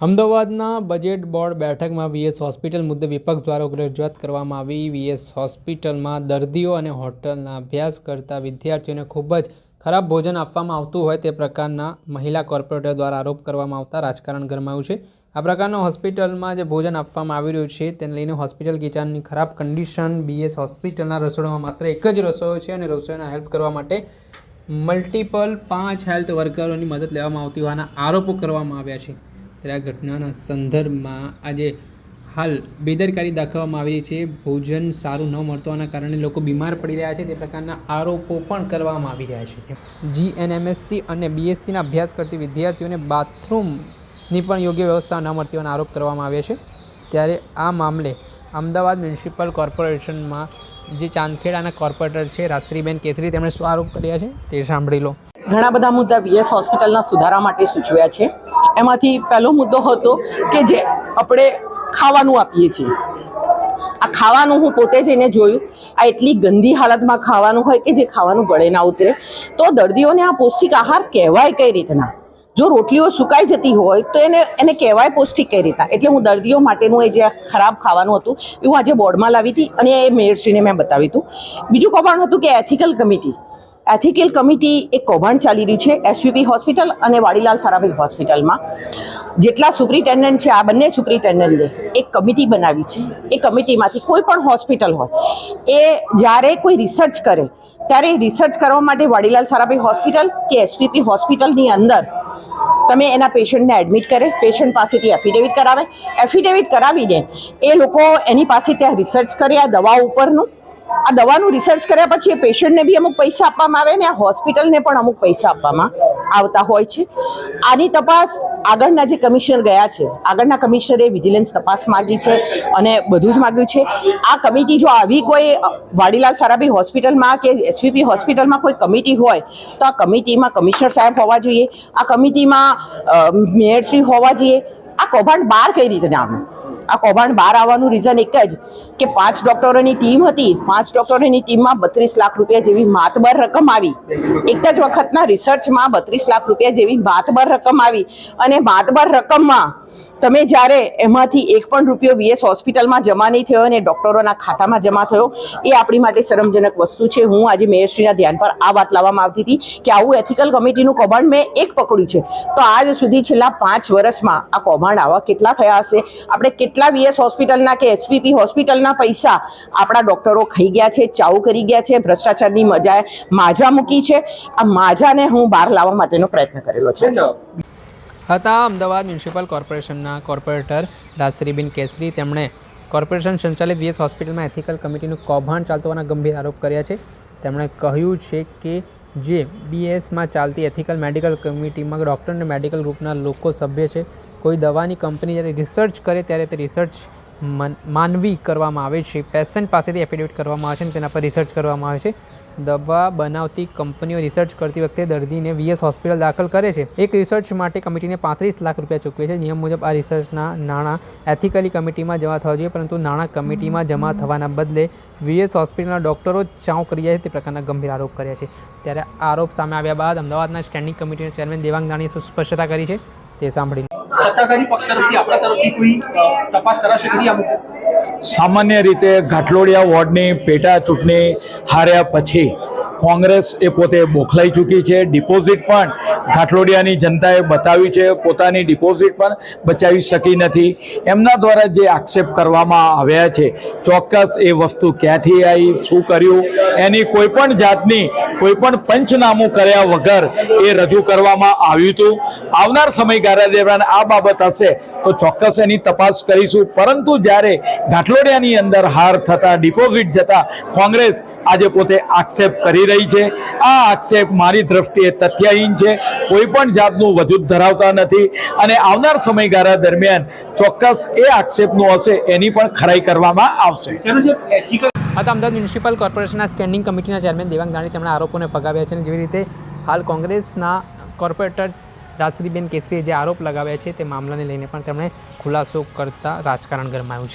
અમદાવાદના budget board બેઠકમાં VS hospital મુદ્દે વિપક્ષ દ્વારા રજૂઆત કરવામાં આવી. વીએસ હોસ્પિટલમાં દર્દીઓ અને હોટલના અભ્યાસ કરતા વિદ્યાર્થીઓને ખૂબ જ ખરાબ ભોજન આપવામાં આવતું હોય તે પ્રકારના મહિલા કોર્પોરેટર દ્વારા આરોપ કરવામાં આવતા રાજકારણ ગરમાયું છે. આ પ્રકારના હોસ્પિટલમાં જે ભોજન આપવામાં આવી રહ્યું છે તેને લઈને હોસ્પિટલ કિચનની ખરાબ કન્ડિશન બીએસ હોસ્પિટલના રસોડામાં માત્ર એક જ રસોડો છે અને રસોઈના હેલ્પ કરવા માટે મલ્ટિપલ પાંચ હેલ્થ વર્કરોની મદદ લેવામાં આવતી હોવાના આરોપો કરવામાં આવ્યા છે. આ ઘટનાના સંદર્ભમાં આજે હાલ બેદરકારી દાખવવામાં આવી રહી છે. ભોજન સારું ન મળતું હોવાના કારણે લોકો બીમાર પડી રહ્યા છે. તે પ્રકારના આરોપો પણ કરવામાં આવી રહ્યા છે. જીએનએમએસસી અને બીએસસીના અભ્યાસ કરતી વિદ્યાર્થીઓને બાથરૂમની પણ યોગ્ય વ્યવસ્થા ન મળતી હોવાનો આરોપ કરવામાં આવ્યા છે. ત્યારે આ મામલે અમદાવાદ મ્યુનિસિપલ કોર્પોરેશનમાં જે ચાંદખેડાના કોર્પોરેટર છે રાશ્રીબેન કેસરી, તેમણે શું આરોપ કર્યા છે તે સાંભળી લો. ઘણા બધા મુદ્દા વીએસ હોસ્પિટલના સુધારા માટે સૂચવ્યા છે. એમાંથી પહેલો મુદ્દો હતો કે જે આપણે ખાવાનું આપીએ છીએ. આ ખાવાનું હું પોતે જઈને જોયું. આ એટલી ગંદી હાલતમાં ખાવાનું હોય કે જે ખાવાનું ગળે ના ઉતરે. તો દર્દીઓને આ પૌષ્ટિક આહાર કહેવાય કઈ રીતના? જો રોટલીઓ સુકાઈ જતી હોય તો એને એને કહેવાય પૌષ્ટિક કઈ રીતના? એટલે હું દર્દીઓ માટેનું એ જે ખરાબ ખાવાનું હતું, એ હું આજે બોર્ડમાં લાવી હતી અને એ મેયરશ્રીને મેં બતાવ્યું હતું. બીજું કૌભાંડ હતું કે એથિકલ કમિટી એથિકલ કમિટી એક કૌભાંડ ચાલી રહ્યું છે, એસવીપી હોસ્પિટલ અને વાડીલાલ સારાભાઈ હોસ્પિટલમાં. જેટલા સુપ્રિન્ટેન્ડન્ટ છે, આ બંને સુપ્રિન્ટેન્ડન્ટે એક કમિટી બનાવી છે. એ કમિટીમાંથી કોઈ પણ હોસ્પિટલ હોય, એ જ્યારે કોઈ રિસર્ચ કરે, ત્યારે રિસર્ચ કરવા માટે વાડીલાલ સારાભાઈ હોસ્પિટલ કે એસવીપી હોસ્પિટલની અંદર તમે એના પેશન્ટને એડમિટ કરે, પેશન્ટ પાસેથી એફિડેવિટ કરાવે. એફિડેવિટ કરાવીને એ લોકો એની પાસે ત્યાં રિસર્ચ કરે, આ દવા ઉપરનું. આ દવાનું રિસર્ચ કર્યા પછી એ પેશન્ટને બી અમુક પૈસા આપવામાં આવે ને આ હોસ્પિટલને પણ અમુક પૈસા આપવામાં આવતા હોય છે. આની તપાસ આગળના જે કમિશનર ગયા છે, આગળના કમિશનરે વિજિલન્સ તપાસ માગી છે અને બધું જ માગ્યું છે. આ કમિટી જો આવી કોઈ, વાડીલાલ સારાભાઈ હોસ્પિટલમાં કે એસવીપી હોસ્પિટલમાં કોઈ કમિટી હોય, તો આ કમિટીમાં કમિશનર સાહેબ હોવા જોઈએ. આ કમિટીમાં મેયરશ્રી હોવા જોઈએ. આ કૌભાંડ બહાર કઈ રીતે આવ્યું આ કૌભાંડ બહાર આવવાનું રીઝન એક જ કે પાંચ ડોક્ટરોની ટીમ હતી. પાંચ ડોક્ટરોની ટીમમાં બત્રીસ લાખ રૂપિયા જેવી માતબર રકમ આવી. એક જ વખતના રિસર્ચમાં બત્રીસ લાખ રૂપિયા જેવી માતબર રકમ આવી. અને માતબર રકમમાં તમે જ્યારે એમાંથી એક પણ રૂપિયો વીએસ હોસ્પિટલમાં જમા નહીં થયો અને ડોક્ટરોના ખાતામાં જમા થયો, એ આપણી માટે શરમજનક વસ્તુ છે. હું આજે મેયરશ્રીના ધ્યાન પર આ વાત લાવવામાં આવતી હતી કે આવું એથિકલ કમિટીનું કૌભાંડ મેં એક પકડ્યું છે. તો આજ સુધી છેલ્લા પાંચ વર્ષમાં આ કૌભાંડ આવા કેટલા થયા હશે? આપણે કેટલા વીએસ હોસ્પિટલના કે એસપીપી હોસ્પિટલના પૈસા આપણા ડોક્ટરો ખાઈ ગયા છે ચાઉ કરી ગયા છે ભ્રષ્ટાચારની મજાએ માજા મૂકી છે. આ માજાને હું બહાર લાવવા માટેનો પ્રયત્ન કરેલો છે. હતા અમદાવાદ મ્યુનિસિપલ કોર્પોરેશનના કોર્પોરેટર રાજશ્રીબેન કેસરી. તેમણે કોર્પોરેશન સંચાલિત વીએસ હોસ્પિટલમાં એથિકલ કમિટીનું કૌભાંડ ચાલતું હોવાના ગંભીર આરોપ કર્યા છે. તેમણે કહ્યું છે કે જે બીએસમાં ચાલતી એથિકલ મેડિકલ કમિટીમાં ડૉક્ટર અને મેડિકલ ગ્રુપના લોકો સભ્ય છે કોઈ દવાની કંપની જ્યારે રિસર્ચ કરે ત્યારે તે રિસર્ચ માનવી કરવામાં આવે છે. પેશન્ટ પાસેથી એફિડેવિટ કરવામાં આવે છે અને તેના પર રિસર્ચ કરવામાં આવે છે. દવા બનાવતી કંપનીઓ રિસર્ચ કરતી વખતે દર્દીને વીએસ હોસ્પિટલ દાખલ કરે છે. એક રિસર્ચ માટે કમિટીને પાંત્રીસ લાખ રૂપિયા ચૂકવે છે. નિયમ મુજબ આ રિસર્ચના નાણાં એથિકલી કમિટીમાં જમા થવા જોઈએ પરંતુ નાણાં કમિટીમાં જમા થવાના બદલે વીએસ હોસ્પિટલના ડોક્ટરો ચાઉ કરી જાય તે પ્રકારના ગંભીર આરોપ કર્યા છે. ત્યારે આરોપ સામે આવ્યા બાદ અમદાવાદના સ્ટેન્ડિંગ કમિટીના ચેરમેન દેવાંગ દાણીએ સ્પષ્ટતા કરી છે. તે સાંભળીને. સત્તાધારી પક્ષ તરફથી આપણા તરફથી કોઈ તપાસ કરાશે સામાન્ય રીતે ઘાટલોડિયા વોર્ડની પેટા ચૂંટણી હાર્યા પછી કોંગ્રેસ એ પોતે બોખલાઈ ચૂકી છે. ડિપોઝિટ પણ ઘાટલોડિયાની જનતાએ બતાવી છે. પોતાની ડિપોઝિટ પણ બચાવી શકી નથી. એમના દ્વારા જે આક્ષેપ કરવામાં આવ્યા છે, ચોક્કસ એ વસ્તુ ક્યાંથી આવી, શું કર્યું, એની કોઈ પણ જાતની, કોઈ પણ પંચનામું કર્યા વગર એ રજૂ કરવામાં આવ્યું હતું. આવનાર સમયગાળા દરમિયાન આ બાબત હશે તો ચોક્કસ એની તપાસ કરીશું. પરંતુ જ્યારે ઘાટલોડિયાની અંદર હાર થતા ડિપોઝિટ જતા કોંગ્રેસ આજે પોતે આક્ષેપ કરી રહી છે. આ આક્ષેપ મારી દ્રષ્ટિએ તથ્યહીન છે. કોઈ પણ જાતનું વજૂદ ધરાવતા નથી અને આવનાર સમયગાળા દરમિયાન ચોક્કસ એ આક્ષેપનું હશે એની પણ ખરાઈ કરવામાં આવશે. આ તો અમદાવાદ મ્યુનિસિપલ કોર્પોરેશનના સ્ટેન્ડિંગ કમિટીના ચેરમેન દેવાંગ દાણી તેમણે આરોપોને ફગાવ્યા છે અને જેવી રીતે હાલ કોંગ્રેસના કોર્પોરેટર રાજશ્રીબેન કેસરીએ જે આરોપ લગાવ્યા છે તે મામલાને લઈને પણ તેમણે ખુલાસો કરતા રાજકારણ ગરમાયું છે.